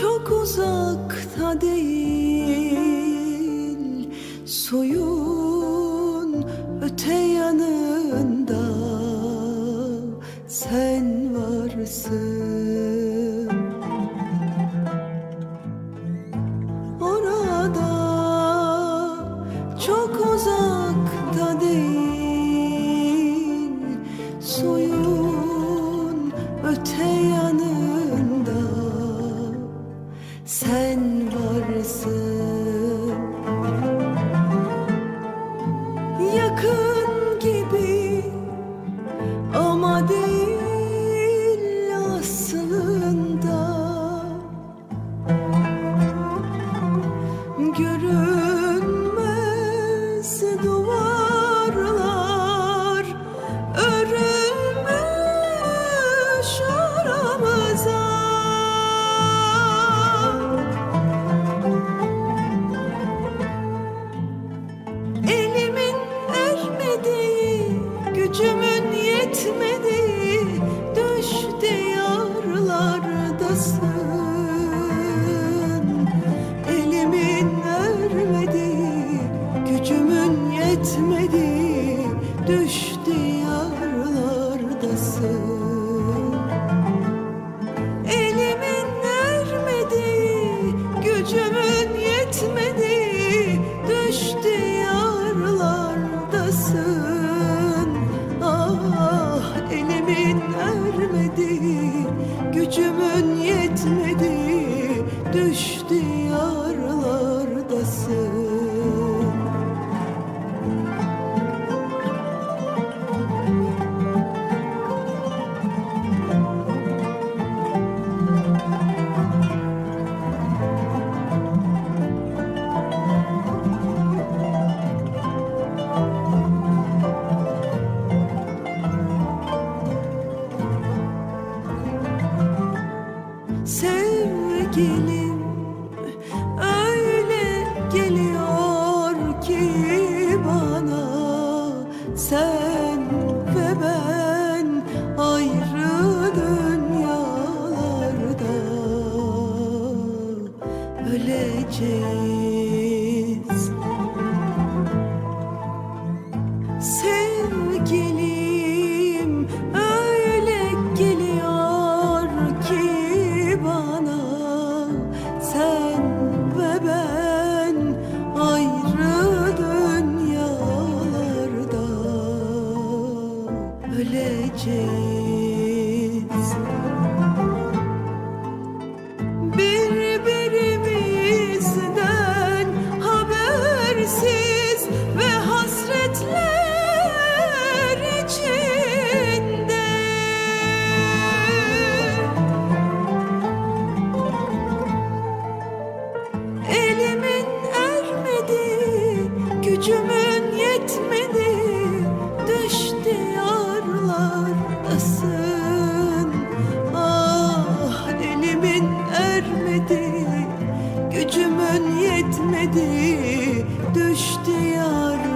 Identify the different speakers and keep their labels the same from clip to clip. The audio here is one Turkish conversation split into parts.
Speaker 1: çok uzakta değil. Soyun öte bitmedi düş diyarlardasın Elimin ermedi gücümün yetmedi düş diyarlardasın Ah elimin ermedi gücümün yetmedi düş diyarlardasın öleceğiz Gücümün yetmedi düştü yarlardasın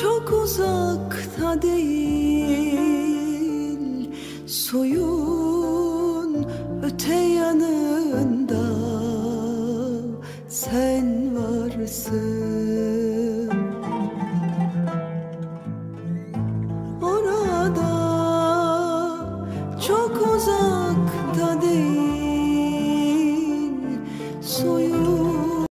Speaker 1: çok uzakta değil Suyun öte yanında. Sen varsın. Orada çok uzak